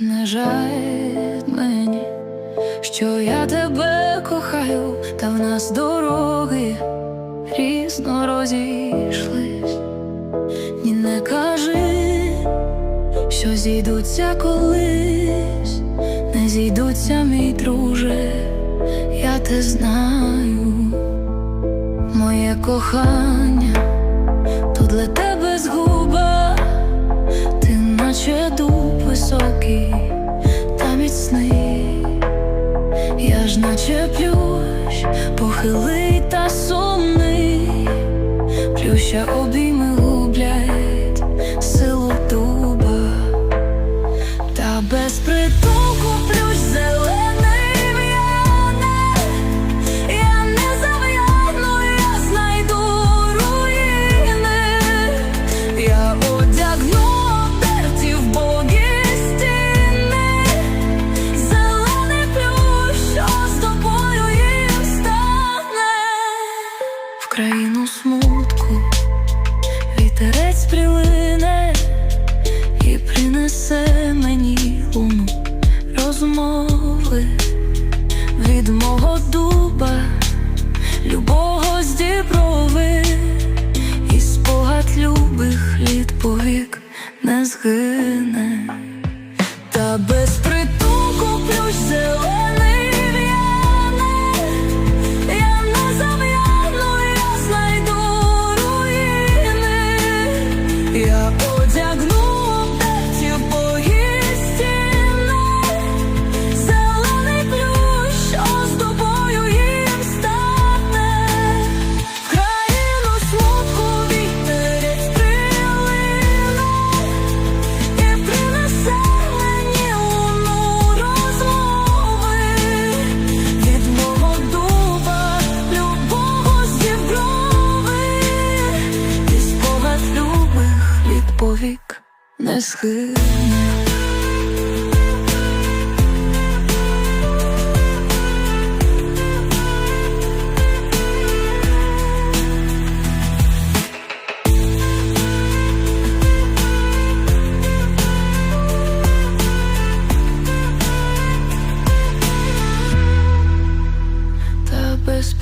Не жаль мені, що я тебе кохаю, та в нас дороги різно розійшлись. Ні, не кажи, що зійдуться колись, не зійдуться, мій друже, я те знаю, моє кохання, то для тебе згуба, я ж наче плющ, похилий та сумний, плюща обійми гублять силу дуба, та без країну смутку, вітерець прилине і принесе мені луну. Розмови від мого дуба, любого з діброви, і спогад любих літ повік не згине, та без притулку плющ зелений не схине. Та без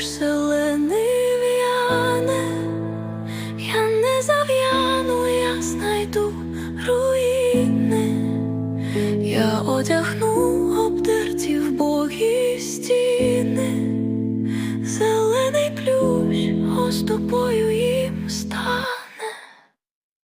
зелений в'яне, я не зав'яну, Одягну обдерті в богі стіни, зелений плющ, ось їм став.